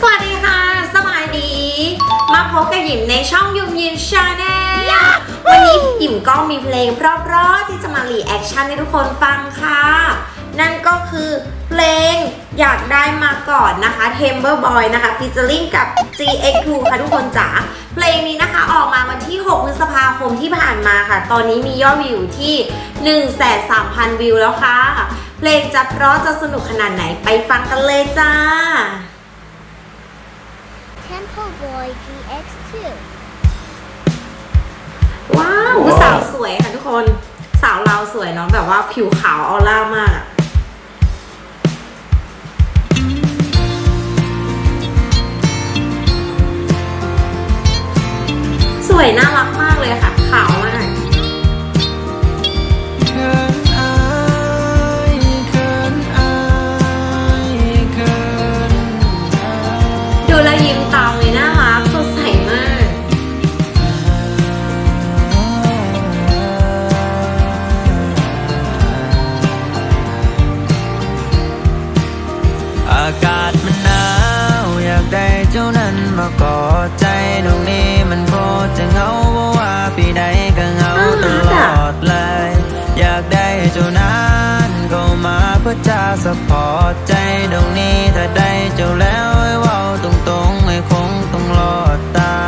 สวัสดีค่ะสบายดีมาพบกับหยิมในช่องยุมยิมชาแนลวันนี้หยิมก็มีเพลงเพราะๆที่จะมารีแอคชั่นให้ทุกคนฟังค่ะ นั่นก็คือเพลงอยากได้มาก่อนนะคะ Timber Boy นะคะฟีเจอริ่งกับ GX2 ค่ะทุกคนจ๋าเพลงนี้นะคะออกมาวันที่ 6 พฤษภาคมที่ผ่านมาค่ะ ตอนนี้มียอดวิวที่ 1,300,000 วิวแล้วค่ะ เพลงจะเพราะจะสนุกขนาดไหนไปฟังกันเลยจ้า Temple Boy GX2 ว้าวว้าว สาวสวยค่ะทุกคนสาวเราวสวยเนาะแบบว่าผิวขาวออร่ามากอะสวยน่ารัก ใจตรงนี้มันโคตรจะเหงาเพราะว่าปีใดก็เหงาตลอดเลย อยากได้เจ้านั้นเข้ามาเพื่อจะสปอร์ตใจตรงนี้ถ้าได้เจ้าแล้วให้เว้าตรงๆไม่คงต้องรอดตา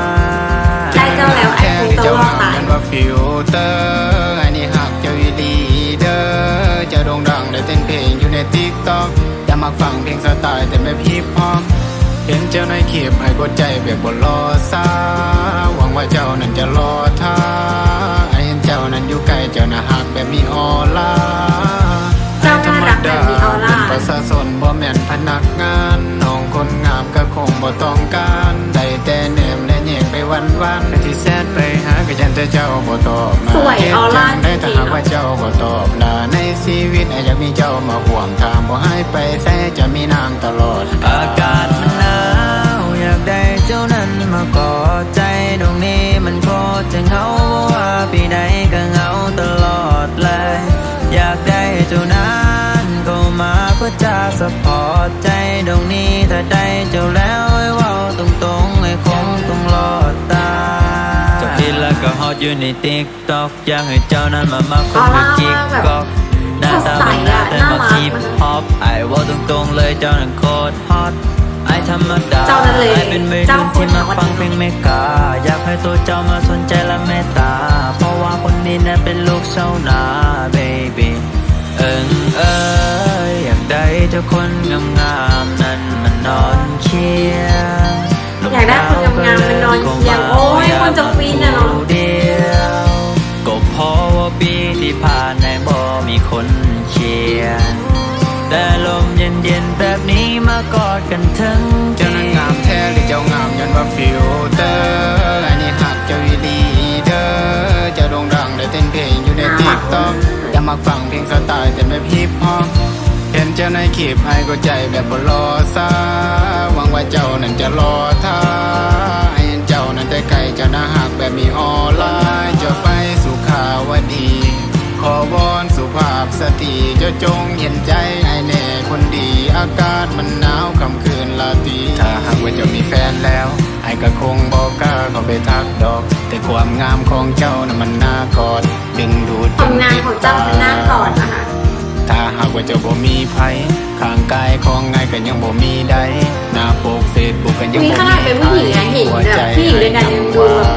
ยได้เจ้าแล้วไอ้คงต้องรอดตายมันว่าฟิลเตอร์อันนี้หักเจ้าอีหลีเดอร์จะโด่งดังได้เต้นเพลงอยู่ในติ๊กต็อกจะมักฟังเพลงสไตล์แต่ไม่พิพฮอป เห็นเจ้าในคลิปให้กดใจแบบบนรอซาหวังว่าเจ้านั้นจะรอท่าไอเห็นเจ้านั้นอยู่ใกล้เจ้าน่ะหักแบบมีออร่าเจ้าน่ารักแบบมีออร่าเป็นประชาชนบ่แม่นพนักงานน้องคนงามก็คงบ่ต้องการได้แต่เนมและแยกไปวันวันๆที่แซดไปหาก็ยันแต่เจ้าบ่ตอบมาสวยออร่าได้จถ้าริงหากๆว่าเจ้าบ่ตอบลาในชีวิตอยากมีเจ้ามาห่วงทางบ่ให้ไปแท้จะมีนางตลอดอากาศมันหนาว อยากได้เจ้านั้นมากอดใจตรงนี้มันโคตรจะเหงาเพราะว่าปีใดก็เหงาตลอดเลย อยากได้เจ้านั้นเข้ามาเพื่อจะสปอร์ตใจตรงนี้ถ้าได้เจ้าแล้วให้เว้าตรงๆให้คงต้องรอดตายจบที่แล้วก็ฮอตอยู่ในติ๊กต็อกอยากให้เจ้านั้นมามาคนกับกิ๊กก๊อกหน้าตามันน่าแต่มาคีบฮอปไอ้ว่าตรงๆเลยเจ้านั้นโคตรฮอตไอธรรมดา เจ้าคนงามๆนั้นมันนอนเคียงอยากได้คนงามๆมันนอนเคียงโอ้ยคนจะฟินอะเนาะเดียวก็เพราะว่าปีที่ผ่านในบ่มีคนเชียร์แต่ลมเย็นๆแบบนี้มากอดกันทั้งเจ้านั้นงามแท้หรือเจ้างามย้อนว่าฟิลเตอร์อันนี้หักเจ้าอีหลีเดอร์จะโด่งดังได้เต้นเพลงอยู่ในติ๊กต็อกจะมักฟังเพลงสไตล์แต่ไม่พิพฮอป เจ้าในคลิปให้ก็ใจแบบบ่รอซาหวังว่าเจ้านั้นจะรอท่าให้เจ้านั้นได้ไกลเจ้าน่าหักแบบมีออไลน์จะไปสุขาวดี ขอวอนสุภาพสตรีเจ้าจงเห็นใจไอแน่คนดี อากาศมันหนาวค่ำคืนลาตีถ้าหากว่าเจ้ามีแฟนแล้วไอก็คงบอกกล้าเขาไปทักดอก แต่ความงามของเจ้าน่ะมันน่ากอดดึงดูดผลงานของเจ้า ว่าเจ้าบ่มีไผข้างกายของไงก็ยังบ่มีใดหน้าปกเฟซบุ๊กก็ยังมีบ่ขนาดเป็นผู้หญิงอะเห็นแบบผู้หญิงด้วยกันยังดูแบบ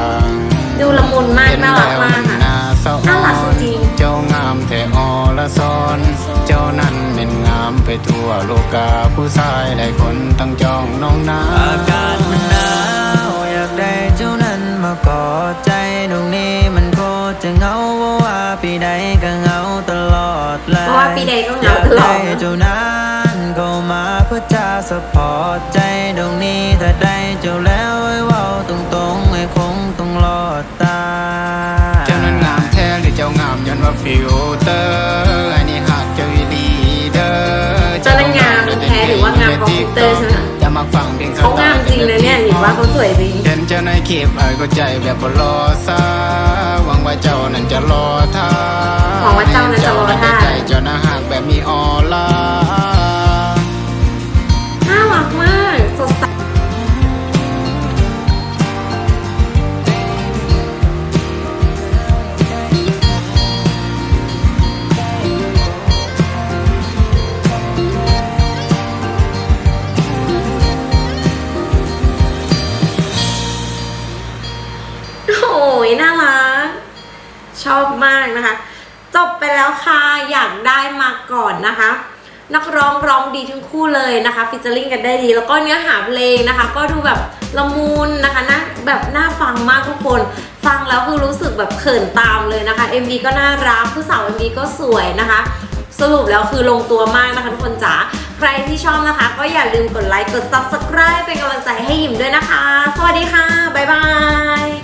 ดูละมุนมากน่ารักมากค่ะน่าเศร้าน่ารักจริงเจ้างามแต่อละซอน เจ้านั้นเป็นงามไปทั่วโลกาผู้ชายหลายคนตั้งจองน้องนา ว่าปีใดก็เหงาตลอดยากได้เจ้านั้นเข้ามาเพื่อจะสปอร์ตใจตรงนี้ถ้าได้เจ้าแล้วให้เว้าตรงๆให้คงต้องรอดตายเจ้านั้นงามแท้หรือเจ้างามย้อนว่าฟิลเตอร์อันนี้หักเจ้าอีลีเด้อเจ้านั้นงามแท้หรือว่างามของฟิลเตอร์ใช่ไหมจะมาฟังเพลงเขางามจริงนะเนี่ยหรือว่าเขาสวยจริงเห็นเจ้าในคลิปไอ้ก็ใจแบบบ่รอซา วังว่าเจ้านั้นจะรอท่าหวังว่าเจ้านั้นจะรอท่าใจเจ้านะหากแบบมีออร่า ชอบมากนะคะ จบไปแล้วค่ะ อยากได้มาก่อนนะคะ นักร้องร้องดีทั้งคู่เลยนะคะฟิชเจอริงกันได้ดี แล้วก็เนื้อหาเพลงนะคะ ก็ดูแบบละมุนนะคะน่าแบบน่าฟังมากทุกคน ฟังแล้วคือรู้สึกแบบเขินตามเลยนะคะ MV ก็น่ารักผู้สาว MV ก็สวยนะคะสรุปแล้วคือลงตัวมากนะคะทุกคนจ๋า ใครที่ชอบนะคะ ก็อย่าลืมกดไลค์ กด subscribe เป็นกำลังใจให้หยิมด้วยนะคะ สวัสดีค่ะ บ๊ายบาย